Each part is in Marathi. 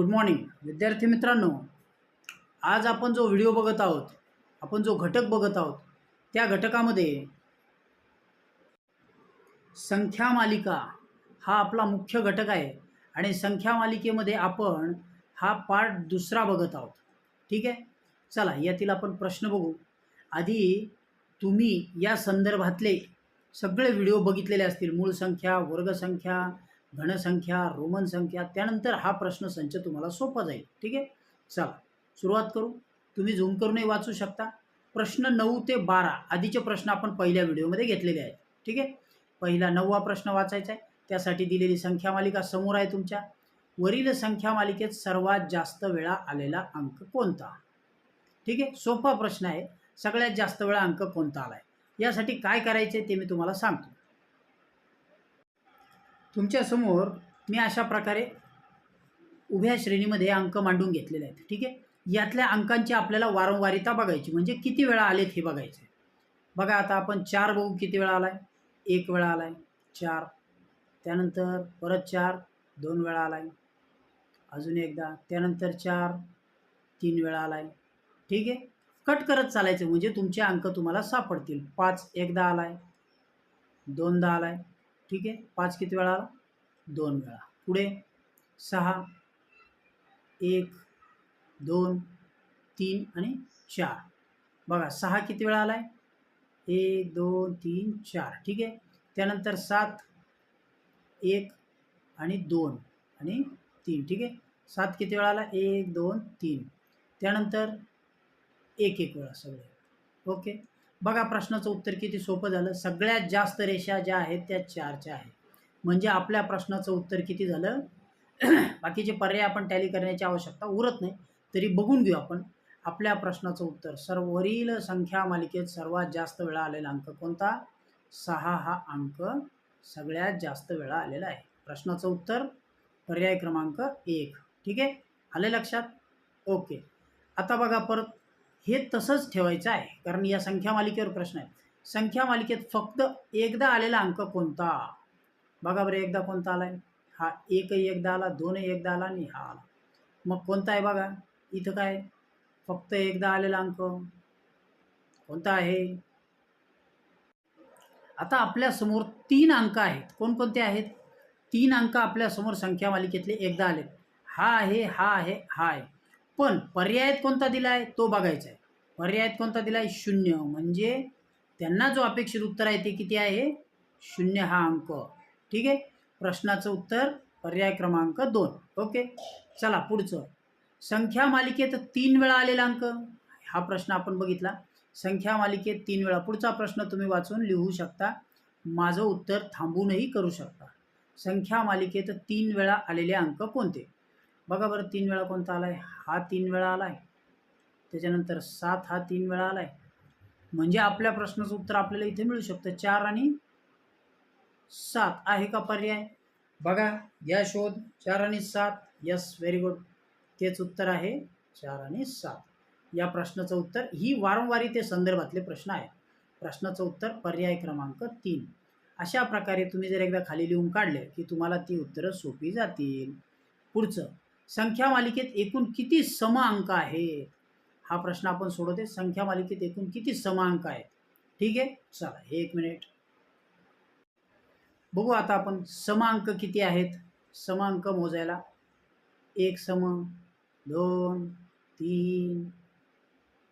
गुड मॉर्निंग विद्यार्थी मित्रांनो आज आपण जो व्हिडिओ बघत आहोत आपण जो घटक बघत आहोत त्या घटकामध्ये संख्या मालिका हा आपला मुख्य घटक आहे आणि संख्या मालिकेमध्ये आपण हा पार्ट दुसरा बघत आहोत. ठीक आहे? चला यातील आपण प्रश्न बघू. आधी तुम्ही या संदर्भातले सगळे व्हिडिओ बघितलेले असतील. मूळ संख्या वर्गसंख्या घनसंख्या रोमन संख्या त्यानंतर हा प्रश्न संच तुम्हाला सोपा जाईल. ठीक आहे? चला सुरुवात करू. तुम्ही झूम करूनही वाचू शकता. प्रश्न नऊ ते बारा आधीचे प्रश्न आपण पहिल्या व्हिडिओमध्ये घेतलेले आहेत. ठीक आहे? पहिला नववा प्रश्न वाचायचा आहे. त्यासाठी दिलेली संख्या मालिका समोर आहे तुमच्या. वरील संख्या मालिकेत सर्वात जास्त वेळा आलेला अंक कोणता? ठीक आहे? सोपा प्रश्न आहे. सगळ्यात जास्त वेळा अंक कोणता आला आहे यासाठी काय करायचे ते मी तुम्हाला सांगतो. तुमच्यासमोर मी अशा प्रकारे उभ्या श्रेणीमध्ये अंक मांडून घेतलेले आहेत ठीक आहे? यातल्या अंकांची आपल्याला वारंवारिता बघायची म्हणजे किती वेळा आलेत हे बघायचे बघा आता आपण चार बघू किती वेळा आला आहे एक वेळा आला आहे चार. त्यानंतर परत चार दोन वेळा आलाय. अजून एकदा त्यानंतर चार तीन वेळा आलाय. ठीक आहे? कट करत चालायचं म्हणजे तुमचे अंक तुम्हाला सापडतील. पाच एकदा आला आहे दोनदा आलाय ठीक आहे? पाच किती वेळा आला? दोन वेळा. पुढे सहा एक दोन तीन आणि चार. बघा सहा किती वेळा आला आहे एक दोन तीन चार. ठीक आहे? त्यानंतर सात एक आणि दोन आणि तीन. ठीक आहे? सात किती वेळा आला? एक दोन तीन. त्यानंतर एक एक वेळा सगळे. ओके? बघा प्रश्नाचं उत्तर किती सोपं झालं. सगळ्यात जास्त रेषा ज्या आहेत त्या चारच्या आहेत. म्हणजे आपल्या प्रश्नाचं उत्तर किती झालं? बाकीचे पर्याय आपण टॅली करण्याची आवश्यकता उरत नाही. तरी बघून घेऊ आपण. आपल्या प्रश्नाचं उत्तर. सर्वरील संख्या मालिकेत सर्वात जास्त वेळा आलेला अंक कोणता? सहा हा अंक सगळ्यात जास्त वेळा आलेला आहे. प्रश्नाचं उत्तर? पर्याय क्रमांक एक. ठीक आहे? आले लक्षात? ओके. आता बघा परत. हे तसंच ठेवायचं आहे. कारण या संख्या मालिकेवर प्रश्न आहे. संख्या मालिकेत फक्त एकदा आलेला अंक कोणता? बघा बरं एकदा कोणता आला आहे हा एकही एकदा आला दोनही एकदा आला आणि हा आला. मग कोणता आहे बघा? इथं काय? फक्त एकदा आलेला अंक. कोणता आहे? आता आपल्यासमोर तीन अंक आहेत. कोणकोणते आहेत? तीन अंक आपल्यासमोर संख्या मालिकेतले एकदा आले हा आहे हा आहे हा आहे. पण पर्यायात कोणता दिला आहे तो बघायचा आहे पर्यायात कोणता दिला आहे शून्य. म्हणजे त्यांना जो अपेक्षित उत्तर आहे ते किती आहे? शून्य हा अंक. ठीक? आहे प्रश्नाचं उत्तर पर्याय क्रमांक दोन. ओके? चला पुढचं. संख्या मालिकेत तीन वेळा आलेला अंक. हा प्रश्न आपण बघितला. संख्या मालिकेत तीन वेळा. पुढचा प्रश्न तुम्ही वाचून लिहू शकता. माझं उत्तर थांबूनही करू शकता. संख्या मालिकेत तीन वेळा आलेले अंक कोणते? बघा बरं तीन वेळा कोणता आला आहे हा तीन वेळा आला आहे त्याच्यानंतर सात हा तीन वेळा आला आहे म्हणजे आपल्या प्रश्नाचं उत्तर आपल्याला इथे मिळू शकतं. चार आणि सात. आहे का पर्याय? बघा या शोध चार आणि सात. यस व्हेरी गुड तेच उत्तर आहे चार आणि सात. या प्रश्नाचं उत्तर ही वारंवारी ते संदर्भातले प्रश्न आहेत. प्रश्नाचं उत्तर पर्याय क्रमांक तीन. अशा प्रकारे तुम्ही जर एकदा खाली लिहून काढले की तुम्हाला ती उत्तरं सोपी जातील. पुढचं संख्या मालिकेत एकूण किती सम अंक आहेत हा प्रश्न आपण सोडवते संख्या मालिकेत एकूण किती सम अंक आहेत ठीक आहे? चला हे एक मिनिट बघू आता आपण समांक किती आहेत? समांक मोजायला. एक सम दोन तीन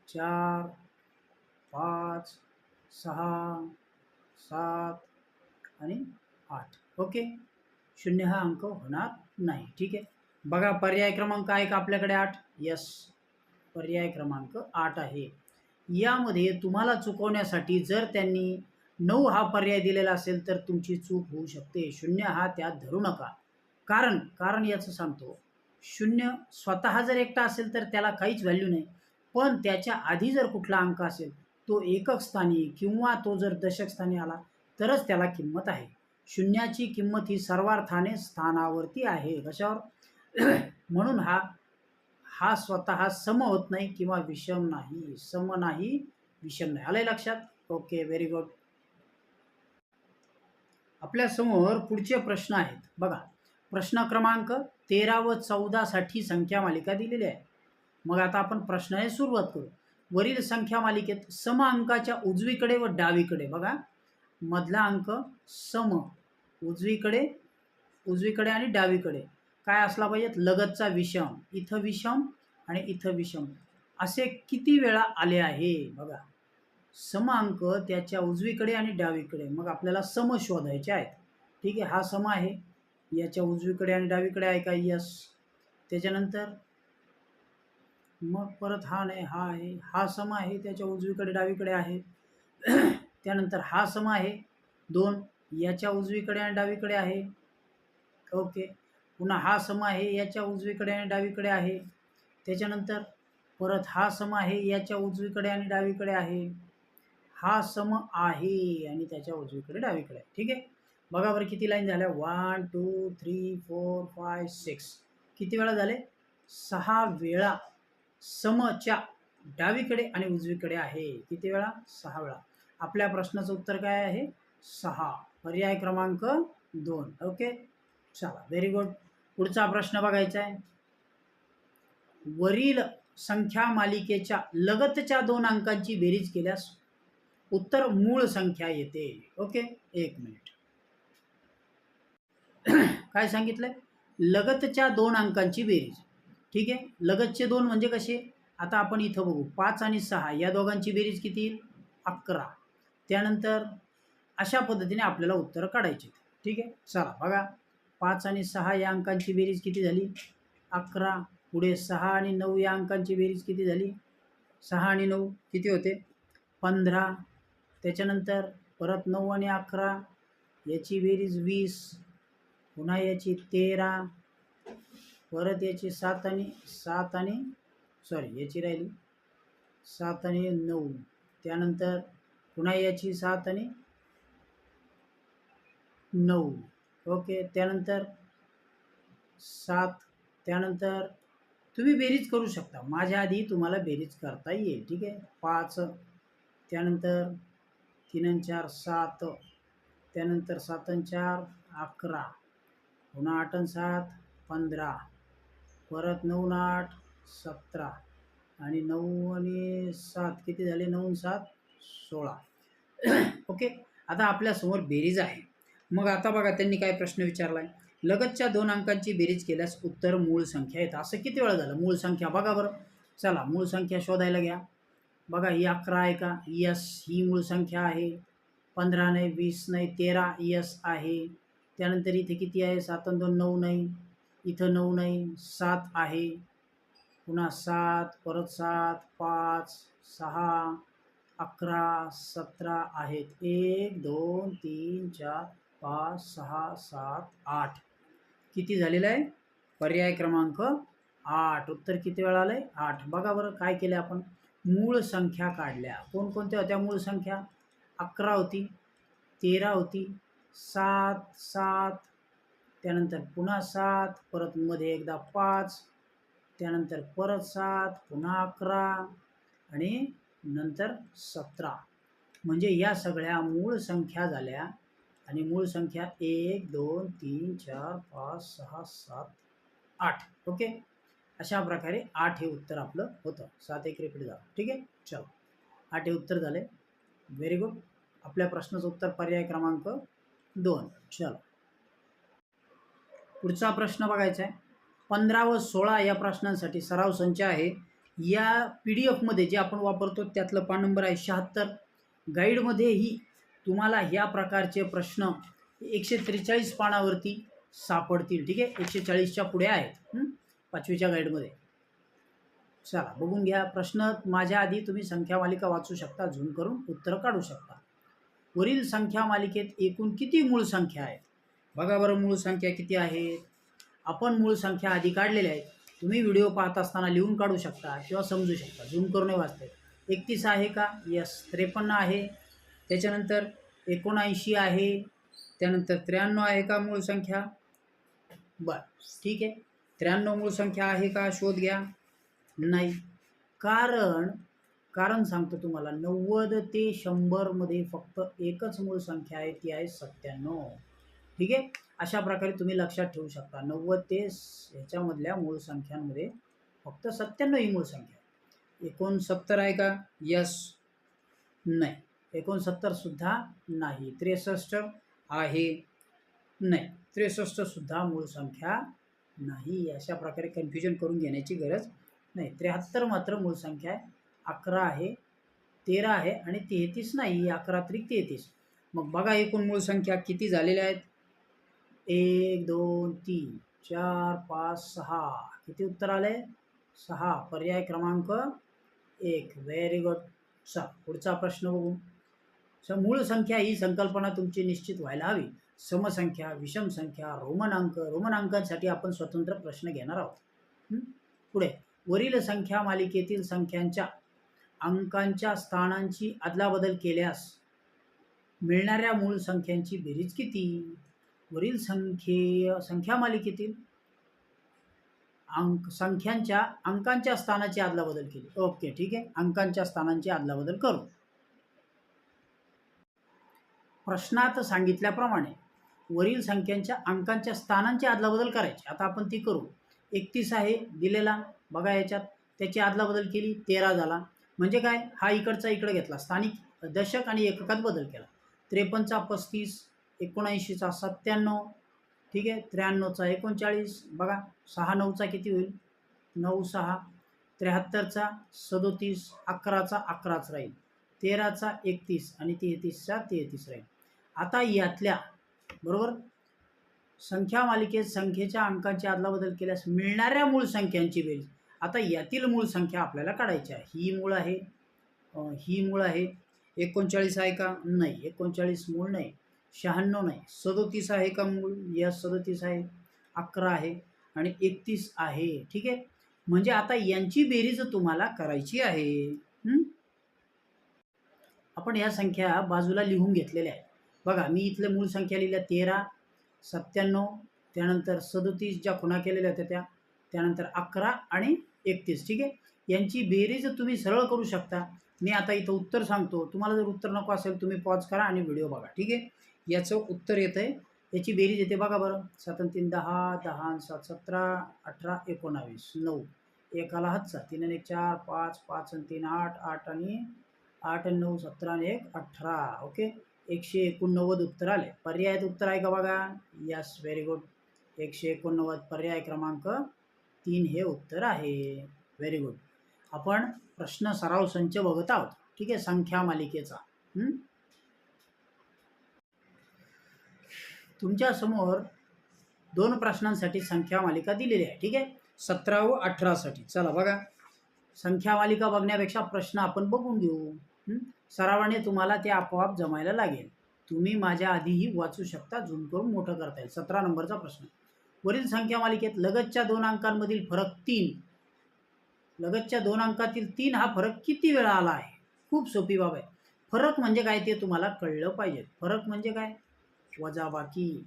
चार पाच सहा सात आणि आठ. ओके? शून्य हा अंक होणार नाही. ठीक आहे? बघा पर्याय क्रमांक आहे का आपल्याकडे आठ? यस पर्याय क्रमांक आठ आहे. यामध्ये तुम्हाला चुकवण्यासाठी जर त्यांनी नऊ हा पर्याय दिलेला असेल तर तुमची चूक होऊ शकते. शून्य हा त्यात धरू नका. कारण कारण याचं सांगतो. शून्य स्वतः जर एकटा असेल तर त्याला काहीच व्हॅल्यू नाही. पण त्याच्या आधी जर कुठला अंक असेल तो एकक स्थानी किंवा तो जर दशक स्थानी आला तरच त्याला किंमत आहे. शून्याची किंमत ही सर्वार्थाने स्थानावरती आहे. कशावर? म्हणून हा हा स्वतः सम होत नाही किंवा विषम नाही. सम नाही विषम नाही. आलंय लक्षात? ओके व्हेरी गुड आपल्यासमोर पुढचे प्रश्न आहेत. बघा प्रश्न क्रमांक तेरा व चौदासाठी संख्या मालिका दिलेली आहे. मग आता आपण प्रश्न हे सुरुवात करू. वरील संख्या मालिकेत सम अंकाच्या उजवीकडे व डावीकडे बघा. मधला अंक सम उजवीकडे उजवीकडे आणि डावीकडे. काय असला पाहिजेत? लगतचा विषम. इथं विषम आणि इथं विषम. असे किती वेळा आले आहे बघा. सम अंक त्याच्या उजवीकडे आणि डावीकडे. मग आपल्याला सम शोधायचे आहेत. ठीक आहे? हा सम आहे. याच्या उजवीकडे आणि डावीकडे आहे का? यस त्याच्यानंतर मग परत हा नाही हा आहे. हा सम आहे. त्याच्या उजवीकडे डावीकडे आहे. त्यानंतर हा सम आहे. दोन. याच्या उजवीकडे आणि डावीकडे आहे. ओके. पुन्हा हा सम आहे याच्या उजवीकडे आणि डावीकडे आहे. त्याच्यानंतर परत हा सम आहे याच्या उजवीकडे आणि डावीकडे आहे. हा सम आहे आणि त्याच्या उजवीकडे डावीकडे आहे. ठीक आहे? बघा बरं किती लाईन झाल्या. One two three four five six किती वेळा झाले? सहा वेळा समच्या डावीकडे आणि उजवीकडे आहे. किती वेळा? सहा वेळा. आपल्या प्रश्नाचं उत्तर काय आहे? सहा. पर्याय क्रमांक दोन. ओके? चला. व्हेरी गुड पुढचा प्रश्न बघायचा आहे. वरील संख्या मालिकेच्या लगतच्या दोन अंकांची बेरीज केल्यास उत्तर मूळ संख्या येते. ओके? एक मिनिट. काय सांगितलंय? लगतच्या दोन अंकांची बेरीज. ठीक आहे? लगतचे दोन म्हणजे कसे? आता आपण इथं बघू. पाच आणि सहा या दोघांची बेरीज किती येईल? अकरा. त्यानंतर अशा पद्धतीने आपल्याला उत्तरं काढायची ठीक आहे? चला बघा. पाच आणि सहा या अंकांची बेरीज किती झाली? अकरा पुढे सहा आणि नऊ या अंकांची बेरीज किती झाली? सहा आणि नऊ किती होते? पंधरा. त्याच्यानंतर परत नऊ आणि अकरा याची बेरीज वीस. पुन्हा याची तेरा. परत याची सात आणि सात आणि सॉरी याची राहिली. सात आणि नऊ. त्यानंतर पुन्हा याची सात आणि नऊ. ओके त्यानंतर सात त्यानंतर तुम्ही बेरीज करू शकता. माझ्या आधी तुम्हाला बेरीज करता येईल ठीक आहे? पाच त्यानंतर तीन चार सात त्यानंतर सात आणि चार अकरा पुन्हा आठ आणि सात पंधरा परत नऊ आठ सतरा आणि नऊ आणि सात किती झाले? नऊ सात सोळा. ओके आता आपल्यासमोर बेरीज आहे. मग आता बघा त्यांनी काय प्रश्न विचारला आहे लगतच्या दोन अंकांची बेरीज केल्यास उत्तर मूळ संख्या येतं. असं किती वेळा झालं? मूळ संख्या बघा बरं. चला मूळ संख्या शोधायला घ्या. बघा ही अकरा आहे का? यस ही मूळ संख्या आहे. पंधरा नाही वीस नाही तेरा यस आहे. त्यानंतर इथे किती आहे? सात आणि दोन नऊ नाही. इथं नऊ नाही सात आहे. पुन्हा सात परत सात पाच सहा अकरा सतरा आहेत. एक दोन तीन चार पाच सहा सात आठ. किती झालेलं आहे? पर्याय क्रमांक आठ. उत्तर किती वेळा आलं आहे आठ. बघा बरं काय केलं आपण. मूळ संख्या काढल्या. कोणकोणत्या होत्या मूळ संख्या? अकरा होती तेरा होती सात सात. त्यानंतर पुन्हा सात परत मध्ये एकदा पाच. त्यानंतर परत सात पुन्हा अकरा. आणि नंतर सतरा. म्हणजे या सगळ्या मूळ संख्या झाल्या. आणि मूळ संख्या एक दोन तीन चार पाच सहा सात आठ. ओके? अशा प्रकारे आठ हे उत्तर आपलं होतं. सात एक रिपीट झालं. ठीक आहे? चलो. आठ हे उत्तर झाले. व्हेरी गुड आपल्या प्रश्नाचं उत्तर पर्याय क्रमांक दोन. चलो. पुढचा प्रश्न बघायचा आहे. पंधरा व सोळा या प्रश्नांसाठी सराव संच आहे. या पी डी एफमध्ये जे आपण वापरतो त्यातलं पान नंबर आहे शहात्तर. गाईडमध्येही तुम्हाला ह्या प्रकारचे प्रश्न एकशे त्रेचाळीस पानावरती सापडतील. ठीक आहे? एकशे चाळीसच्या पुढे आहेत. पाचवीच्या गाईडमध्ये चला बघून घ्या. प्रश्न माझ्या आधी तुम्ही संख्या मालिका वाचू शकता झूम करून उत्तर काढू शकता. वरील संख्या मालिकेत एकूण किती मूळ संख्या आहेत? बघा बरं मूळ संख्या किती आहेत आपण मूळ संख्या आधी काढलेल्या आहेत. तुम्ही व्हिडिओ पाहत असताना लिहून काढू शकता किंवा समजू शकता. झूम करून वाचते एकतीस आहे का? यस त्रेपन्न आहे. त्याच्यानंतर एकोणऐंशी आहे त्यानंतर त्र्याण्णव आहे का मूळ संख्या? बर ठीक आहे. त्र्याण्णव मूळ संख्या आहे का? शोध घ्या. नाही. कारण कारण सांगतो तुम्हाला नव्वद ते शंभरमध्ये फक्त एकच मूळ संख्या आहे ती आहे सत्त्याण्णव. ठीक आहे? अशा प्रकारे तुम्ही लक्षात ठेवू शकता. नव्वद ते स- ह्याच्यामधल्या मूळ संख्यांमध्ये फक्त सत्त्याण्णव ही मूळ संख्या एकोणसत्तर आहे का? यस नाही. एकोणसत्तरसुद्धा नाही. त्रेसष्ट आहे. नाही. त्रेसष्टसुद्धा मूळ संख्या नाही. अशा प्रकारे कन्फ्युजन करून घेण्याची गरज नाही. त्र्याहत्तर मात्र मूळ संख्या आहे. अकरा आहे तेरा आहे आणि तेहतीस नाही. अकरा त्रिक तेहतीस. मग बघा एकूण मूळ संख्या किती झालेल्या आहेत? एक दोन तीन चार पाच सहा. किती उत्तर आले? सहा. पर्याय क्रमांक एक. व्हेरी गुड चा पुढचा प्रश्न बघू. स मूळ संख्या ही संकल्पना तुमची निश्चित व्हायला हवी. समसंख्या विषम संख्या रोमन अंक अंकांसाठी आपण स्वतंत्र प्रश्न घेणार आहोत. पुढे. वरील संख्या मालिकेतील संख्यांच्या अंकांच्या स्थानांची अदलाबदल केल्यास मिळणाऱ्या मूळ संख्यांची बेरीज किती? वरील संख्ये संख्या मालिकेतील अंक संख्यांच्या अंकांच्या स्थानाची अदलाबदल केली. ओके ठीक आहे. अंकांच्या स्थानांची अदलाबदल करू. प्रश्नात सांगितल्याप्रमाणे वरील संख्यांच्या अंकांच्या स्थानांची अदलाबदल करायची. आता आपण ती करू. एकतीस आहे दिलेला. बघा याच्यात. त्याची आदलाबदल केली तेरा झाला. म्हणजे काय? हा इकडचा इकडे घेतला. स्थानिक दशक आणि एककात बदल केला. त्रेपन्नचा पस्तीस एकोणऐंशीचा सत्त्याण्णव. ठीक आहे? त्र्याण्णवचा एकोणचाळीस. बघा सहा नऊचा किती होईल? नऊ सहा. त्र्याहत्तरचा सदोतीस अकराचा अकराच राहील. तेराचा एकतीस आणि तेहतीसचा तेहतीस राहील. आता यातल्या बरोबर? संख्या मालिकेत संख्येच्या अंकांची अदलाबदल केल्यास मिळणाऱ्या मूळ संख्यांची बेरीज. आता यातील मूळ संख्या आपल्याला काढायची आहे. ही मूळ आहे. ही मूळ आहे. एकोणचाळीस आहे का? नाही. एकोणचाळीस मूळ नाही. शहाण्णव नाही. सदोतीस आहे का मूळ? या सदोतीस आहे. अकरा आहे आणि एकतीस आहे. ठीक आहे? म्हणजे आता यांची बेरीज तुम्हाला करायची आहे. आपण या संख्या बाजूला लिहून घेतलेल्या आहेत. बघा मी इथल्या मूळ संख्या लिहिल्या तेरा सत्त्याण्णव त्यानंतर सदोतीस ज्या खुणा केलेल्या होत्या त्या त्यानंतर अकरा आणि एकतीस ठीक आहे? यांची बेरीज तुम्ही सरळ करू शकता. मी आता इथं उत्तर सांगतो. तुम्हाला जर उत्तर नको असेल तुम्ही पॉज करा आणि व्हिडिओ बघा ठीक आहे? याचं उत्तर येतं आहे याची बेरीज येते बघा बरं. सात तीन दहा दहा आणि सात सतरा अठरा एकोणावीस नऊ. एकाला हातचा. तीन आणि एक चार पाच पाच आणि तीन आठ आठ आणि आठ आणि नऊ सतरा आणि एक अठरा ओके? एकशे एकोणनव्वद उत्तर आले. पर्यायात उत्तर आहे का बघा? यस व्हेरी गुड एकशे एकोणनव्वद पर्याय क्रमांक तीन हे उत्तर आहे. व्हेरी गुड आपण प्रश्न सराव संच बघत आहोत. ठीक आहे संख्या मालिकेचा. तुमच्यासमोर दोन प्रश्नांसाठी संख्या मालिका दिलेली आहे. ठीक आहे? सतरा व अठरासाठी. चला बघा. संख्या मालिका बघण्यापेक्षा प्रश्न आपण बघून घेऊ. सरावाने तुम्हाला ते आपोआप जमायला लागेल. तुम्ही माझ्या आधीही वाचू शकता झूम करून मोठं करता येईल. सतरा नंबरचा प्रश्न. वरील संख्या मालिकेत लगतच्या दोन अंकांमधील फरक तीन. लगतच्या दोन अंकातील तीन हा फरक किती वेळा आला आहे? खूप सोपी बाब आहे. फरक म्हणजे काय ते तुम्हाला कळलं पाहिजे. फरक म्हणजे काय? वजाबाकी.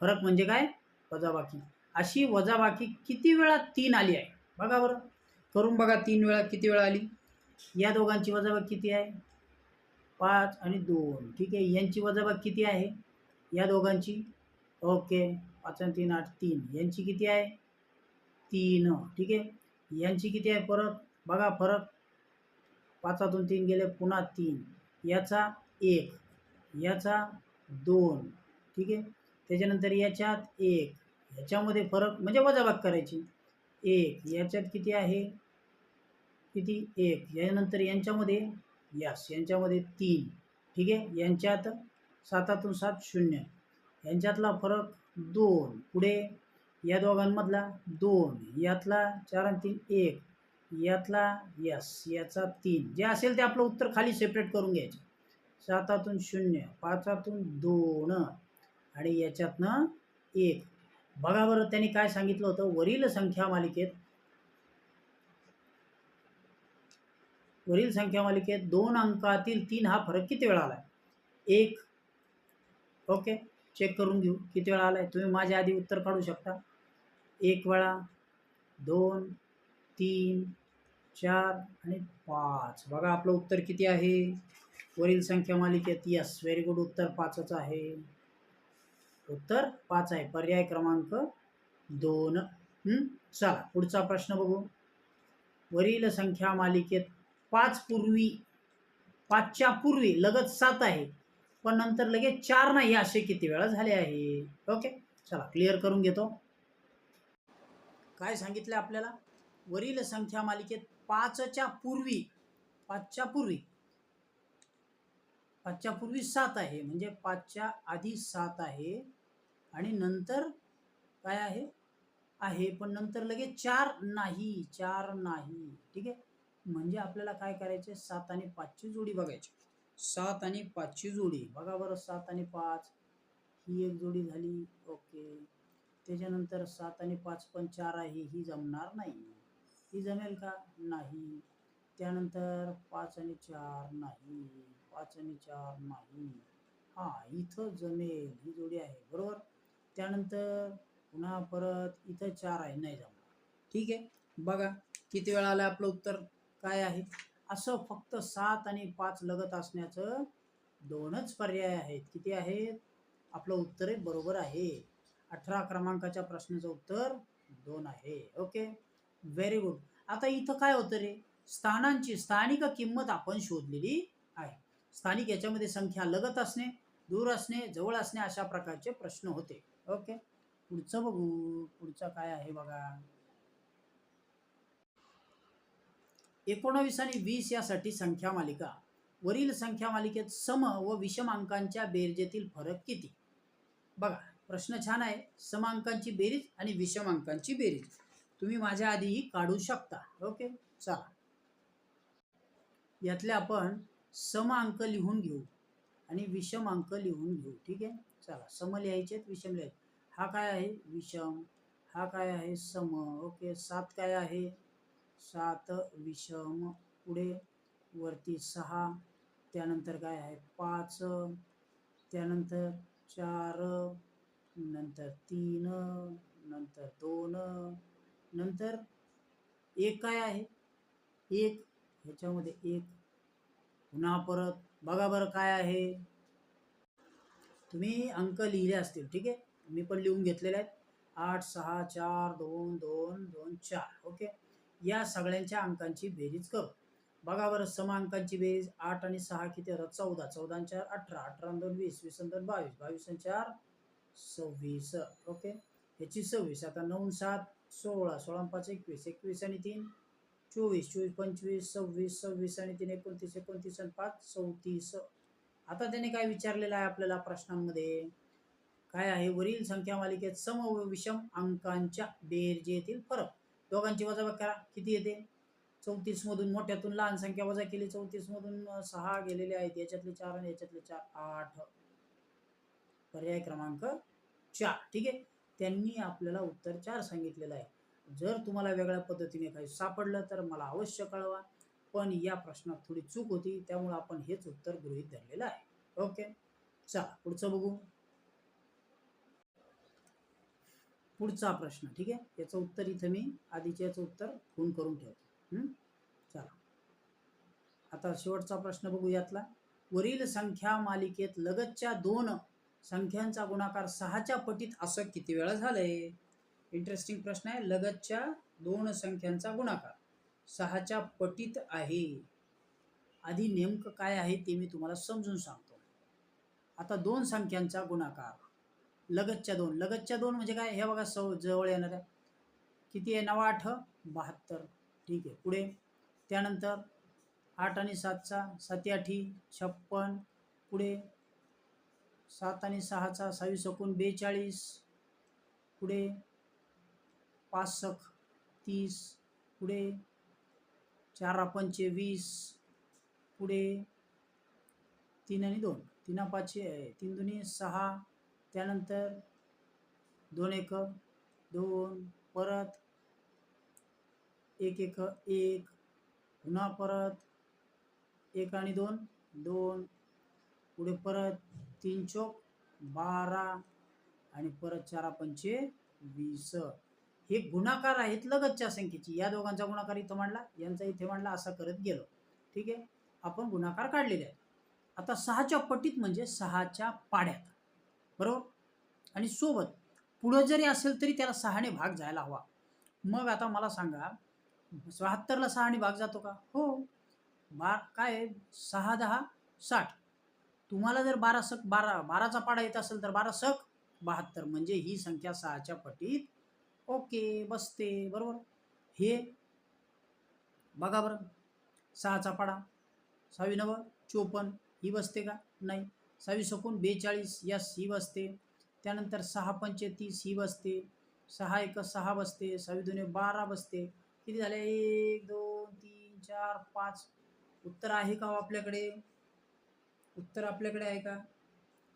फरक म्हणजे काय? वजाबाकी. अशी वजाबाकी किती वेळा तीन आली आहे? बघा बरं. करून बघा तीन वेळा किती वेळा आली? या दोघांची वजाबाकी किती आहे? पाच आणि दोन. ठीक आहे? यांची वजाबाकी किती आहे? या दोघांची. ओके. पाच आणि तीन आठ तीन. यांची किती आहे? तीन. ठीक आहे? यांची किती आहे परत? बघा फरक. पाचातून तीन गेले पुन्हा तीन. याचा एक. याचा दोन. ठीक आहे? त्याच्यानंतर याच्यात एक. ह्याच्यामध्ये फरक म्हणजे वजाबाग करायची. एक. याच्यात किती आहे? किती? एक. यानंतर यांच्यामध्ये यस यांच्यामध्ये तीन. ठीक आहे? यांच्यात सातातून सात शून्य. यांच्यातला फरक दोन. पुढे या दोघांमधला दोन. यातला चार आणि तीन एक. यातला यस याचा तीन. जे असेल ते आपलं उत्तर खाली सेपरेट करून घ्यायचं. सातातून शून्य पाचातून दोन आणि याच्यातनं एक. बघा बरं त्यांनी काय सांगितलं होतं? वरील संख्या मालिकेत वरील संख्या मालिकेत दोन अंकातील तीन हा फरक किती वेळा आला आहे एक. ओके. चेक करून घेऊ. किती वेळा आला आहे तुम्ही माझ्या आधी उत्तर काढू शकता. एक वेळा दोन तीन चार आणि पाच. बघा आपलं उत्तर किती आहे? वरील संख्या मालिकेत यस व्हेरी गुड उत्तर पाचच आहे. उत्तर पाच आहे. पर्याय क्रमांक दोन. चला पुढचा प्रश्न बघू. वरील संख्या मालिकेत पाच पूर्वी पाचच्या पूर्वी लगत सात आहे. पण नंतर लगेच चार नाही असे किती वेळा झाले आहे. ओके चला क्लिअर करून घेतो. काय सांगितलं आपल्याला? वरील संख्या मालिकेत पाचच्या पूर्वी पाचच्या पूर्वी पाचच्या पूर्वी सात आहे. म्हणजे पाचच्या आधी सात आहे. आणि नंतर काय आहे? आहे पण नंतर लगेच चार नाही चार नाही. ठीक आहे? म्हणजे आपल्याला काय करायचे सात आणि पाचची जोडी बघायची. सात आणि पाचची जोडी. बघा बरं सात आणि पाच. ही एक जोडी झाली. ओके. त्याच्यानंतर सात आणि पाच पण चार आहे. ही जमणार नाही. ही जमेल का? नाही. त्यानंतर पाच आणि चार नाही. पाच आणि चार नाही. हा इथं जमेल. ही जोडी आहे. बरोबर? त्यानंतर पुन्हा परत इथं चार आहे. नाही जमणार. ठीक आहे? बघा. किती वेळा आलं आपलं उत्तर? काय आहे? असं फक्त सात आणि पाच लगत असण्याचं दोनच पर्याय आहेत. किती आहेत? आपलं उत्तर बरोबर आहे. अठरा क्रमांकाच्या प्रश्नाचं उत्तर दोन आहे. ओके? व्हेरी गुड आता इथं काय होतं रे? स्थानांची स्थानिक किंमत आपण शोधलेली आहे. स्थानिक याच्यामध्ये संख्या लगत असणे दूर असणे जवळ असणे अशा प्रकारचे प्रश्न होते. ओके? पुढचं बघू. पुढचं काय आहे बघा? एकोणावीस आणि वीस यासाठी संख्या मालिका. वरील संख्या मालिकेत सम व विषम अंकांच्या बेरजेतील फरक किती? बघा प्रश्न छान आहे. सम अंकांची बेरीज आणि विषम अंकांची बेरीज. तुम्ही माझ्या आधीही काढू शकता. ओके चला. यातले आपण सम अंक लिहून घेऊ आणि विषम अंक लिहून घेऊ. ठीक आहे? चला सम लिहायचे विषम लिहायचे हा काय आहे? विषम. हा काय आहे? सम. ओके सात काय आहे? सात विषम. पुढे वरती सहा. त्यानंतर काय आहे? पाच. त्यानंतर चार. नंतर तीन. नंतर दोन. नंतर एक काय आहे? एक. ह्याच्यामध्ये एक. पुन्हा परत. बघा बरं काय आहे. तुम्ही अंक लिहिले असतील ठीक आहे? मी पण लिहून घेतलेले आहेत. आठ सहा चार दोन दोन दोन चार. ओके? या सगळ्यांच्या अंकांची बेरीज करू. बघा बरं सम अंकांची बेरीज आठ आणि सहा किती होतात चौदा. चौदा चार अठरा. अठरा दोन वीस. वीस दोन बावीस. बावीस आणि चार सव्वीस. ओके? ह्याची सव्वीस. आता नऊ सात सोळा. सोळा पाच एकवीस. एकवीस आणि तीन चोवीस. चोवीस पंचवीस सव्वीस सव्वीस आणि तीन एकोणतीस. एकोणतीस आणि पाच चौतीस. आता त्याने काय विचारलेलं आहे आपल्याला प्रश्नांमध्ये? काय आहे? वरील संख्या मालिकेत सम व विषम अंकांच्या बेरजेतील फरक. दोघांची वजाबाकी करा. किती येते? चौतीसमधून मोठ्यातून लहान संख्या वजा केली. चौतीसमधून सहा गेलेले आहेत. याच्यातले चार आणि याच्यातले चार आठ. पर्याय क्रमांक चार. ठीक आहे? त्यांनी आपल्याला उत्तर चार सांगितलेलं आहे. जर तुम्हाला वेगळ्या पद्धतीने काही सापडलं तर मला अवश्य कळवा. पण या प्रश्नात थोडी चूक होती. त्यामुळे आपण हेच उत्तर गृहीत धरलेलं आहे. ओके? चला पुढचं बघू. पुढचा प्रश्न ठीक आहे? याचं उत्तर इथं मी आधीच्या याचं उत्तर फोन करून ठेवतो. चला. आता शेवटचा प्रश्न बघू यातला. वरील संख्या मालिकेत लगतच्या दोन संख्यांचा गुणाकार सहाच्या पटीत असं किती वेळा झालंय? इंटरेस्टिंग प्रश्न आहे. लगतच्या दोन संख्यांचा गुणाकार सहाच्या पटीत आहे. आधी नेमकं काय आहे ते मी तुम्हाला समजून सांगतो. आता दोन संख्यांचा गुणाकार. लगतच्या दोन. लगतच्या दोन म्हणजे काय? हे बघा सव जवळ येणार आहे. किती आहे? नवा आठ बहात्तर. ठीक आहे. पुढे. त्यानंतर आठ आणि सातचा साती आठी छप्पन. पुढे. सात आणि सहाचा सहावीस एकूण बेचाळीस. पुढे. पाच सख तीस. पुढे. चार पंचे वीस पुढे. तीन आणि दोन. तीन पाचशे तीन दोन्ही सहा त्यानंतर दोन एक दोन परत एक एक एक पुन्हा परत एक आणि दोन दोन पुढे परत तीन चौक बारा आणि परत चारा पंचे वीस. हे गुणाकार आहेत लगतच्या संख्येची. या दोघांचा गुणाकार इथं मांडला यांचा इथे मांडला असा करत गेलो. ठीक आहे? आपण गुणाकार काढलेले आहेत. आता सहाच्या पटीत म्हणजे सहाच्या पाड्यात. बरोबर? आणि सोबत पुढं जरी असेल तरी त्याला सहाने भाग जायला हवा. मग आता मला सांगा बहात्तरला सहाने भाग जातो का? हो. बार काय आहे? सहा दहा साठ. तुम्हाला जर बारा सक बारा बाराचा पाडा येत असेल तर बारा सक बहात्तर. म्हणजे ही संख्या सहाच्या पटीत. ओके बसते. बरोबर? हे बघा बरं. सहाचा पाडा. सहावी नव चोपन्न. ही बसते का? नाही. सहावी सकून बेचाळीस या सी बसते त्यानंतर सहा पंचे तीस ही बसते सहा एक सहा बसते. सहावी दोन्ही बारा बसते. किती झाले? एक दोन तीन चार पाच. उत्तर आहे का हो आपल्याकडे? उत्तर आपल्याकडे आहे का?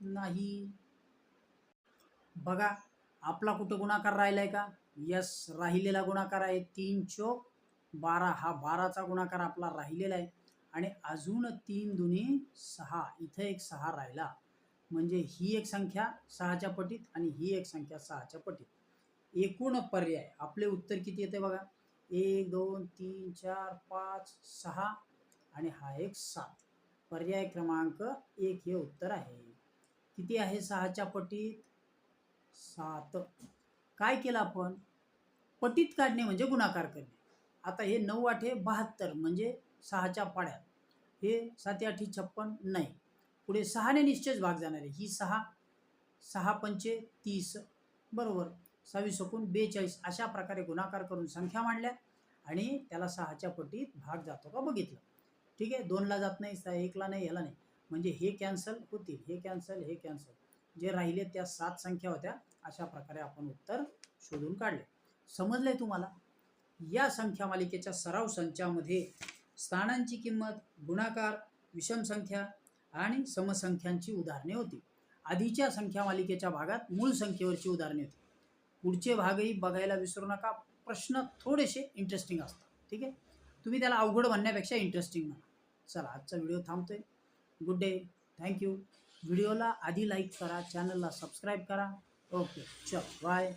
नाही. बघा आपला कुठं गुणाकार राहिला आहे का? यस राहिलेला गुणाकार आहे. तीन चोक बारा. हा बाराचा गुणाकार आपला राहिलेला आहे. आणि अजून तीन दुनी सहा इथं एक सहा राहिला. म्हणजे ही एक संख्या सहाच्या पटीत आणि ही एक संख्या सहाच्या पटीत. एकूण पर्याय आपले उत्तर किती येते बघा? एक दोन तीन चार पाच सहा आणि हा एक सात. पर्याय क्रमांक एक हे उत्तर आहे. किती आहे सहाच्या पटीत? सात. काय केलं आपण? पटीत काढणे म्हणजे गुणाकार करणे. आता हे नऊ आठे बहात्तर म्हणजे सहाच्या पाड्यात हे सात आठी छप्पन नाही. पुढे सहाने निश्चयच भाग जाणार आहे. ही सहा सहा पंचे तीस. बरोबर. सव्वीस एकूण बेचाळीस. अशा प्रकारे गुणाकार करून संख्या मांडल्या आणि त्याला सहाच्या पटीत भाग जातो का बघितलं. ठीक आहे? दोनला जात नाही सा- एकला नाही याला नाही. म्हणजे हे कॅन्सल होतील. हे कॅन्सल हे कॅन्सल. जे राहिले त्या सात संख्या होत्या अशा प्रकारे आपण उत्तर शोधून काढले. समजलंय तुम्हाला? या संख्या मालिकेच्या सराव संचामध्ये स्थानांची किंमत गुणाकार विषम संख्या आणि समसंख्यांची उदाहरणे होती. आधीच्या संख्या मालिकेच्या भागात मूळ संख्येवरची उदाहरणे होती. पुढचे भागही बघायला विसरू नका. प्रश्न थोडेसे इंटरेस्टिंग असतात. ठीक आहे? तुम्ही त्याला अवघड म्हणण्यापेक्षा इंटरेस्टिंग म्हणा. चला आजचा व्हिडिओ थांबतोय. गुड डे थँक्यू व्हिडिओला आधी लाईक करा. चॅनलला सबस्क्राईब करा. ओके चल. बाय